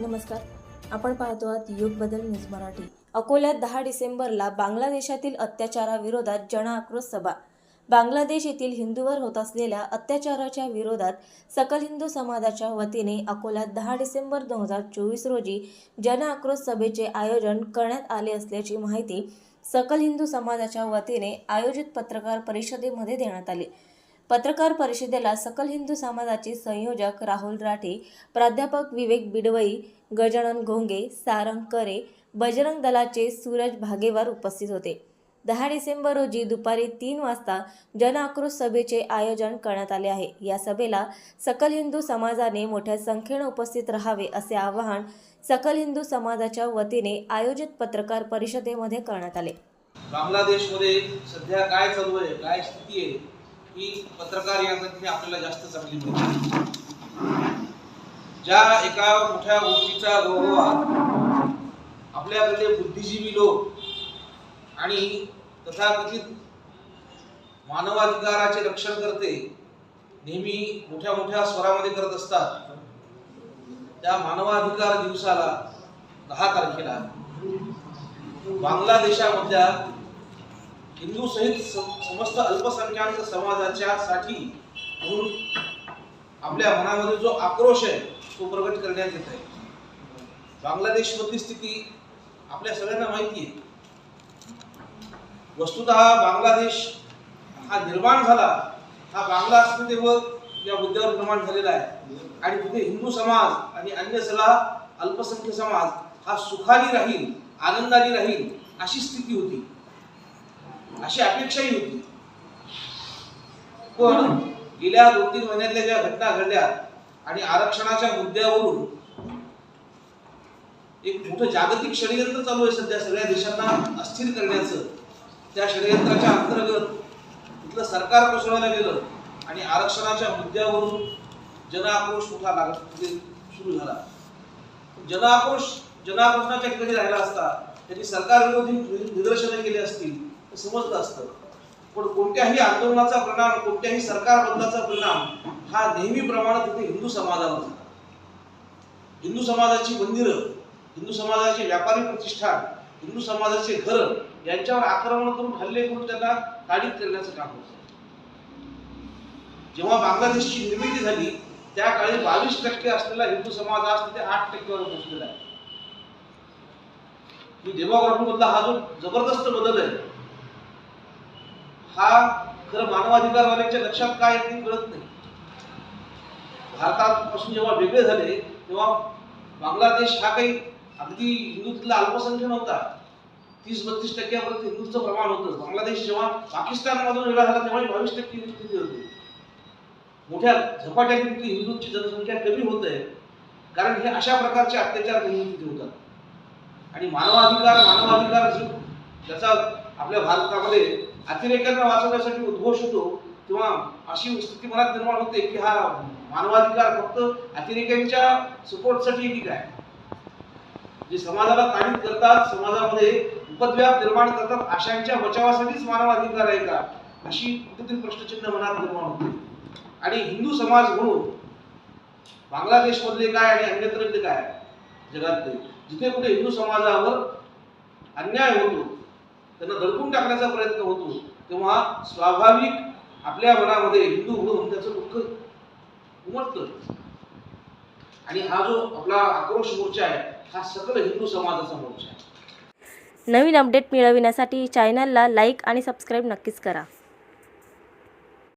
नमस्कार. आपण पाहतो आहात युग बदल न्यूज मराठी. अकोल्यात दहा डिसेंबरला बांगलादेशातील अत्याचाराविरोधात जन आक्रोश सभा. बांगलादेश येथील हिंदूवर होत असलेल्या अत्याचाराच्या विरोधात सकल हिंदू समाजाच्या वतीने अकोल्यात दहा डिसेंबर दोन हजार चोवीस रोजी जन आक्रोश सभेचे आयोजन करण्यात आले असल्याची माहिती सकल हिंदू समाजाच्या वतीने आयोजित पत्रकार परिषदेमध्ये देण्यात आली. पत्रकार परिषदेला सकल हिंदू समाजाचे संयोजक राहुल राठे प्राध्यापक विवेक बिडवई गजानन घोंगे सारंग करे बजरंग दलाचे सूरज भागेवार उपस्थित होते. दहा डिसेंबर रोजी दुपारी तीन वाजता जन आक्रोश सभेचे आयोजन करण्यात आले आहे. या सभेला सकल हिंदू समाजाने मोठ्या संख्येने उपस्थित राहावे असे आवाहन सकल हिंदू समाजाच्या वतीने आयोजित पत्रकार परिषदेमध्ये करण्यात आले. बांगलादेशमध्ये सध्या काय चालू आहे? काय स्थिती आहे? ही पत्रकार या नात्याने आपल्याला जास्त चांगली मिळते ज्या एका मोठ्या गोष्टीचा गौरवात आपल्याकडे बुद्धिजीवी लोक आणि तथाकथित मानवाधिकाराचे रक्षण करते नेहमी मोठ्या मोठ्या स्वरामध्ये करत असतात. त्या मानवाधिकार दिवसाला दहा तारखेला बांगलादेशामधल्या हिंदू सहित समस्त अल्पसंख्याक समाजाच्या साठी म्हणून आपल्या मनामध्ये जो आक्रोश आहे तो प्रकट करण्यात येत आहे. बांगलादेश मधली स्थिती आपल्या सगळ्यांना माहिती आहे. वस्तुतः बांगलादेश हा निर्माण झाला. हा बांगला अस्मितेवर या मुद्द्यावर निर्माण झालेला आहे. आणि तिथे हिंदू समाज आणि अन्य सगळा अल्पसंख्य समाज हा सुखाने राहील आनंदाने राहील अशी स्थिती होती. अशी अपेक्षाही होती. पण गेल्या दोन तीन महिन्यातल्या ज्या घटना घडल्या आणि आरक्षणाच्या मुद्द्यावरून एक मोठं जागतिक षडयंत्र चालू आहे सध्या सगळ्या देशांना अस्थिर करण्याचं. त्या षडयंत्राच्या अंतर्गत तिथलं सरकार कोसळायला गेलं आणि आरक्षणाच्या मुद्द्यावरून जन आक्रोश मोठा लागत म्हणजे सुरू झाला. जन आक्रोश जनाक्रोशाच्या ठिकाणी राहिला असता त्यांनी सरकार विरोधी निदर्शनं केली असतील. समजलं असतं. पण कोणत्याही आंदोलनाचा परिणाम कोणत्याही सरकार बदलाचा परिणाम हा नेहमीप्रमाणे तिथे हिंदू समाजावर झाला हिंदू समाजाची मंदिरं हिंदू समाजाचे व्यापारी प्रतिष्ठान हिंदू समाजाचे घर यांच्यावर आक्रमण करून हल्ले करून त्यांना ताडीत करण्याचं काम होतं. जेव्हा बांगलादेशची निर्मिती झाली त्या काळी बावीस टक्के असलेला हिंदू समाज आज तिथे आठ टक्क्यावर पोहोचलेला आहे. डेमोग्राफी मधला हा जो जबरदस्त बदल आहे हा खरं मानवाधिकारवाल्यांच्या लक्षात काय येत कळत नाही. भारतापासून जेव्हा वेगळे झाले तेव्हा बांगलादेश हा काही अगदी हिंदूतला अल्पसंख्य नव्हता तीस बत्तीस टक्क्यापर्यंत हिंदूचं प्रमाण होतं. बांगलादेश जेव्हा पाकिस्तानमधून वेगळा झाला तेव्हा बावीस टक्के हिंदू स्थिती होती. मोठ्या झपाट्याने तिथली हिंदूंची जनसंख्या कमी होत आहे. कारण हे अशा प्रकारचे अत्याचार हिंदू तिथे होतात. आणि मानवाधिकार मानवाधिकार जो त्याचा आपल्या भारतामध्ये अतिरेकांना वाचवण्यासाठी उद्घोष होतो किंवा अशी स्थिती मनात निर्माण होते की हा मानवाधिकार फक्त अतिरेक्यांच्या सपोर्टसाठी की काय जे समाजाला ताडीत करतात समाजामध्ये उपद्व्याप निर्माण करतात अशांच्या बचावासाठीच मानवाधिकार आहे का? अशी कुठेतरी प्रश्नचिन्ह मनात निर्माण होते. आणि हिंदू समाज म्हणून बांगलादेशमधले काय आणि अन्यत्रले काय? जगातले. जिथे कुठे हिंदू समाजावर अन्याय होतो त्यांना दडपून टाकण्याचा प्रयत्न होतो तेव्हा स्वाभाविक आपल्या मनामध्ये हिंदू म्हणून त्याचं दुःख उमटतं. आणि हा जो आपला आक्रोश मोर्चा आहे हा सकल हिंदू समाजाचा मोर्चा आहे. नवीन अपडेट मिळविण्यासाठी चॅनलला लाईक आणि सबस्क्राईब नक्कीच करा.